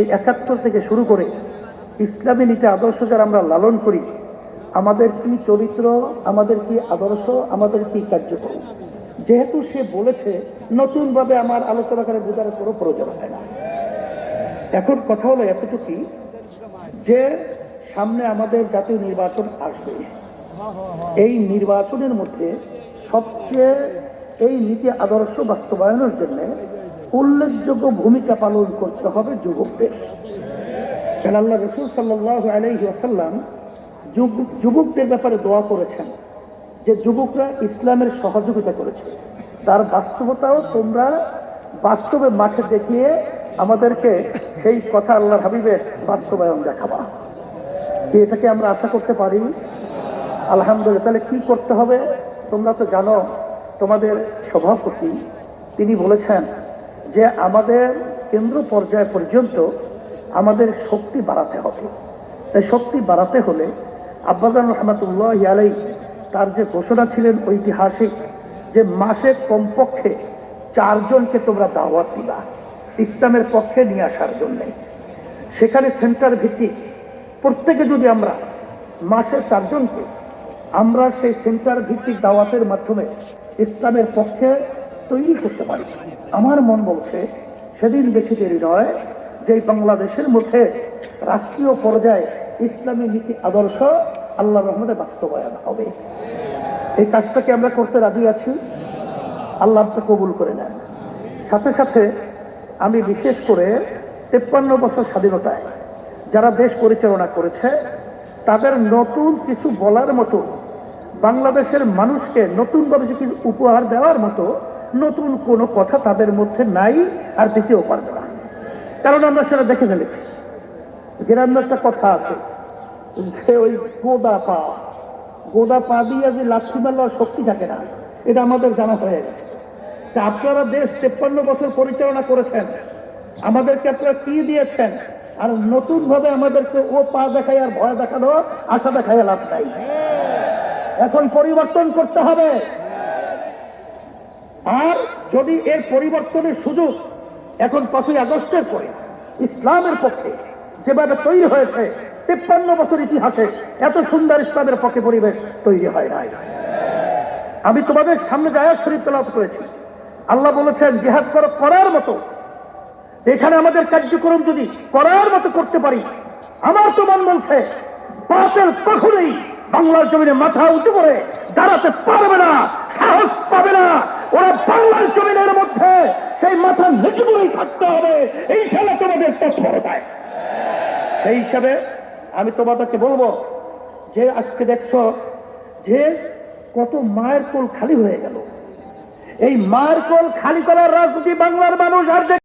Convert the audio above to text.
এই একাত্তর থেকে শুরু করে ইসলামী নীতি আদর্শ যারা আমরা লালন করি, আমাদের কি চরিত্র, আমাদের কি আদর্শ, আমাদের কি কার্যক্রম? যেহেতু সে বলেছে, নতুনভাবে আমার আলোচনা করে বোঝার কোনো প্রয়োজন হয় না। এখন কথা হলো এতটুকুই যে সামনে আমাদের জাতীয় নির্বাচন আসবে। এই নির্বাচনের মধ্যে সবচেয়ে এই নীতি আদর্শ বাস্তবায়নের জন্য উল্লেখযোগ্য ভূমিকা পালন করতে হবে যুবকদের। কেন আল্লাহ রসুল সাল্লাহ আলহি যুবকদের ব্যাপারে দোয়া করেছেন যে যুবকরা ইসলামের সহযোগিতা করেছে। তার বাস্তবতাও তোমরা বাস্তবে মাঠে দেখিয়ে আমাদেরকে সেই কথা আল্লাহর হাবিবের বাস্তবায়ন দেখাবা। এটাকে আমরা আশা করতে পারি? আলহামদুলিল্লাহ, তাহলে কি করতে হবে? তোমরা তো জানো, তোমাদের সভাপতি তিনি বলেছেন যে আমাদের কেন্দ্র পর্যায় পর্যন্ত আমাদের শক্তি বাড়াতে হবে। তাই শক্তি বাড়াতে হলে আব্বাজান রহমতুল্লাহ আলাই তার যে ঘোষণা ছিলেন ঐতিহাসিক, যে মাসে কমপক্ষে চারজনকে তোমরা দাওয়াত দিবা, ইসলামের পক্ষে নিয়ে আসার জন্যে। সেখানে সেন্টার ভিত্তিক প্রত্যেকে যদি আমরা মাসে চারজনকে, আমরা সেই সেন্টার ভিত্তিক দাওয়াতের মাধ্যমে ইসলামের পক্ষে তৈরি করতে পারি। আমার মন বলছে, সেদিন বেশি দেরি নয় যে বাংলাদেশের মধ্যে রাষ্ট্রীয় পর্যায়ে ইসলামী নীতি আদর্শ আল্লাহ রহমতে বাস্তবায়ন হবে। এই কাজটাকে আমরা করতে রাজি আছি? আল্লাহ কবুল করে নেন। সাথে সাথে আমি বিশেষ করে তেপ্পান্ন বছর স্বাধীনতায় যারা দেশ পরিচালনা করেছে, তাদের নতুন কিছু বলার মতো, বাংলাদেশের মানুষকে নতুনভাবে কিছু উপহার দেওয়ার মতো নতুন কোনো কথা তাদের মধ্যে নাই আর দিতেও পারবে না কারণ আমরা সেটা দেখে ফেলেছি। গ্রামে একটা কথা আছে যে ওই গোদা পা গোদা পা দিয়ে যে লাঠি মারলে শক্তি থাকে না, এটা আমাদের জানা হয়ে গেছে। আপনারা দেশ তেপ্পান্ন বছর পরিচালনা করেছেন, আমাদেরকে আপনারা কি দিয়েছেন, আর নতুন ভাবে আমাদেরকে ও পা দেখায় আর ভয় দেখানো আশা দেখায় লাভ নাই। এখন পরিবর্তন করতে হবে। আর যদি এর পরিবর্তনের সুযোগ এখন পাঁচই আগস্টের পরে ইসলামের পক্ষে যেভাবে তৈরি হয়েছে, তেপ্পান্ন বছর ইতিহাসে এত সুন্দর ইসলামের পক্ষে পরিবেশ তৈরি হয় নাই। আমি তোমাদের সামনে জায়াত শরীফ তলাপ করেছি। আল্লাহ বলেছেন, জিহাদ করো করার মতো। এখানে আমাদের কার্যক্রম যদি করার মতো করতে পারি, আমার তো মন বলছে বাতের কখনোই বাংলার জমিনে মাথা উঁচু করে দাঁড়াতে পারবে না, সাহস পাবে না। ওরা বাংলার জমিনের মধ্যে সেই মাথা নিচু করেই থাকতে হবে। এই খেলা তোমাদের তৎপরতায় সেই হিসাবে আমি তোমাদেরকে বলব, যে আজকে দেখছ যে কত মায়ের কোল খালি হয়ে গেল। এই মায়ের কোল খালি করার রাজনীতি বাংলার মানুষ আর